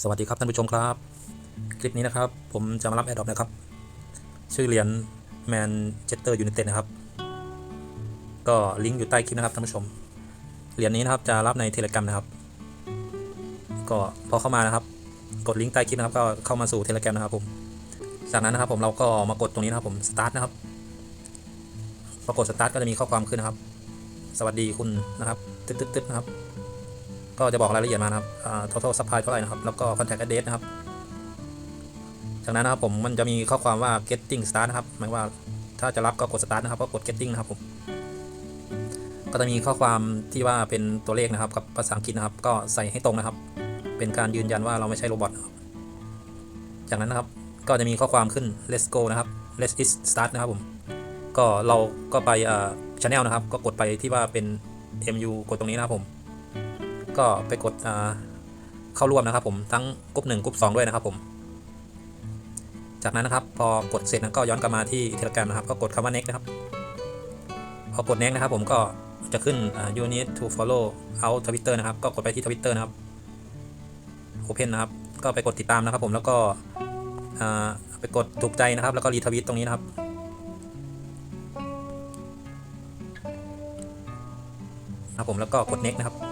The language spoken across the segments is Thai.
สวัสดีครับท่านผู้ชมครับ คลิปนี้นะครับ ผมจะมารับแอดดอปนะครับ ชื่อเหรียญแมนเชสเตอร์ยูไนเต็ดนะครับ ก็ลิงก์อยู่ใต้คลิปนะครับท่านผู้ชมเหรียญนี้นะครับจะรับในเทเล gram นะครับ ก็พอเข้ามานะครับ กดลิงก์ใต้คลิปนะครับก็เข้ามาสู่เทเล gram นะครับผมจากนั้นนะครับผมเราก็มากดตรงนี้นะครับผมสตาร์ทนะครับพอกดสตาร์ทก็จะมีข้อความขึ้นนะครับ สวัสดีคุณนะครับตึ๊ดๆนะครับ ก็จะบอกรายละเอียดมานะครับอ่า total supply เท่าไหร่นะครับ แล้วก็ contact address นะครับ จากนั้นนะครับผมมันจะมีข้อความว่า getting start นะครับ หมายว่าถ้าจะรับก็กด start นะครับ ก็กด getting นะครับผม ก็จะมีข้อความที่ว่าเป็นตัวเลขนะครับ กับภาษาอังกฤษนะครับ ก็ใส่ให้ตรงนะครับ เป็นการยืนยันว่าเราไม่ใช่โรบอทจากนั้นนะครับ ก็จะมีข้อความขึ้น let's go นะครับ let's is start นะครับผม ก็เราก็ไปอ่า channel นะครับ ก็กดไปที่ว่าเป็น mu กดตรงนี้นะครับผม ก็ไปกดเข้าร่วมนะครับผมทั้งกลุ่มหนึ่งกลุ่มสองด้วยนะครับผม จากนั้นนะครับพอกดเสร็จนะก็ย้อนกลับมาที่เทเลกรานะครับ ก็กดคำว่า next นะครับ พอกด next นะครับ ผมก็จะขึ้น you need to follow out Twitter นะครับ ก็กดไปที่ Twitter นะครับ open นะครับ ก็ไปกดติดตามนะครับ ผมแล้วก็ไปกดถูกใจนะครับ แล้วก็รีทวิตตรงนี้นะครับครับผมแล้วก็กด next นะครับ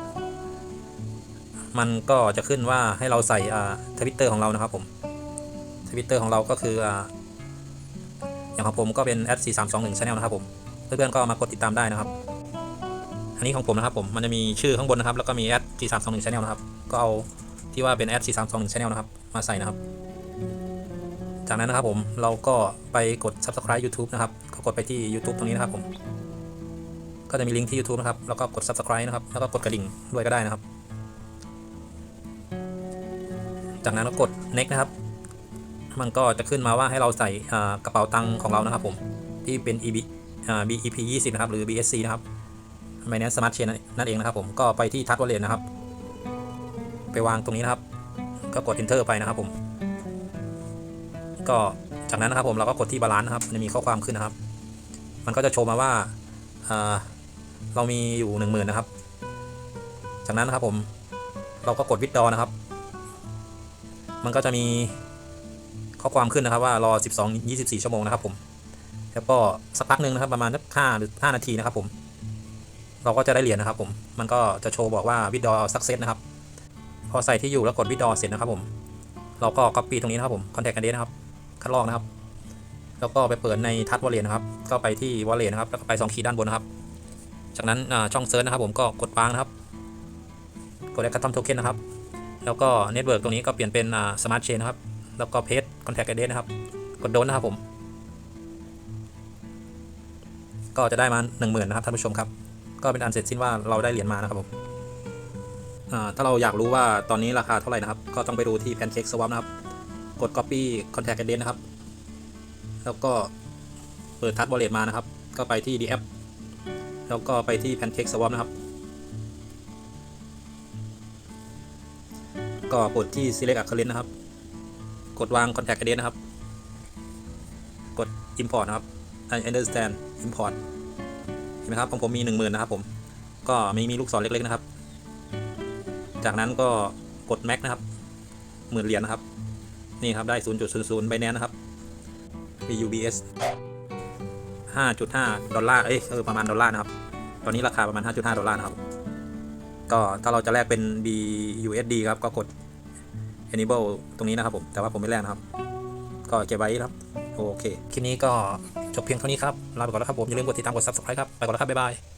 มันก็จะขึ้นว่าให้เราใส่อ่าทวิตเตอร์ของเรานะครับผมทวิตเตอร์ของเราก็คืออ่าอย่างของผมก็เป็น at 4 3 2 1 channel นะครับผม เพื่อนๆก็มากดติดตามได้นะครับ อันนี้ของผมนะครับผมมันจะมีชื่อข้างบนนะครับ แล้วก็มี at 4 3 2 1 channel นะครับ ก็เอาที่ว่าเป็น at 4 3 2 1 channel นะครับ มาใส่นะครับ จากนั้นนะครับผมเราก็ไปกด subscribe YouTube นะครับก็กดไปที่ YouTube ตรงนี้นะครับผม ก็จะมีลิงก์ที่ YouTube นะครับ แล้วก็กด subscribe นะครับ แล้วก็กดกระดิ่งด้วยก็ได้นะครับ จากนั้นก็กด next นะครับ มันก็จะขึ้นมาว่าให้เราใส่กระเป๋าตังค์ของเรานะครับผมที่เป็น EB อ่า BEP 20นะครับหรือ BSC นะครับ Binance Smart Chain นั่นเองนะครับผมก็ไปที่ Touch Wallet นะครับ ไปวางตรงนี้นะครับ ก็กด enter ไปนะครับผม ก็จากนั้นนะครับผมเราก็กดที่ balance นะครับจะมีข้อความขึ้นนะครับ มันก็จะโชว์มาว่าอ่าเรามีอยู่หนึ่งหมื่นนะครับ จากนั้นนะครับผมเราก็กดวิดดอนะครับ มันก็จะมีข้อความขึ้นนะครับว่ารอ 12 24 ชั่วโมงนะครับผมแล้วก็สักพักหนึ่งนะครับประมาณ5หรือ5นาทีนะครับผม เราก็จะได้เหรียญนะครับผม มันก็จะโชว์บอกว่าวิดดอสักเซสนะครับ พอใส่ที่อยู่แล้วกดวิดดอเสร็จนะครับผม เราก็ copy ตรงนี้นะครับผม contact address นะครับ คัดลอกนะครับ แล้วก็ไปเปิดในทัชวอลเล็ตนะครับ ก็ไปที่วอลเล็ตนะครับ แล้วก็ไป2ขีดด้านบนนะครับ จากนั้นช่องเซิร์ชนะครับผมก็กดวางนะครับ กด Atom Token นะครับ แล้วก็เน็ตเวิร์กตรงนี้ก็เปลี่ยนเป็นอ่า Smart Chain นะครับ แล้วก็ Paste Contact Address นะครับ กดโดนนะครับผม ก็จะได้มา 10,000นะครับท่านผู้ชมครับ ก็เป็นอันเสร็จสิ้นว่าเราได้เหรียญมานะครับผมถ้าเราอยากรู้ว่าตอนนี้ราคาเท่าไหร่นะครับ ก็ต้องไปดูที่ Pancake Swap นะครับ กด Copy Contact Address นะครับ แล้วก็เปิดทัชวอลเลตมานะครับ ก็ไปที่ DF แล้วก็ไปที่ Pancake Swap นะครับ ก็กดที่ select a c c o u n t นะครับ กดวาง contact address นะครับ กด import นะครับ I understand import เห็นไหมครับของผมมี 10,000 นะครับผม ก็มีมีลูกศรเล็กๆนะครับ จากนั้นก็กด max นะครับหมื่นเหรียญนะครับ นี่ครับได้ 0.00 Binance นะครับ BUBS 5.5 ดอลลาร์ เอ้ยเออประมาณดอลลาร์นะครับ ตอนนี้ราคาประมาณ 5.5 ดอลลาร์นะครับ ก็ถ้าเราจะแลกเป็น BUSD ครับ ก็กด enable ตรงนี้นะครับผม แต่ว่าผมไม่แลกนะครับ ก็เก็บไว้ครับ โอเค คลิปนี้ก็จบเพียงเท่านี้ครับ ลาไปก่อนแล้วครับผม อย่าลืมกดติดตาม กด subscribe ครับ ไปก่อนแล้วครับ บ๊ายบาย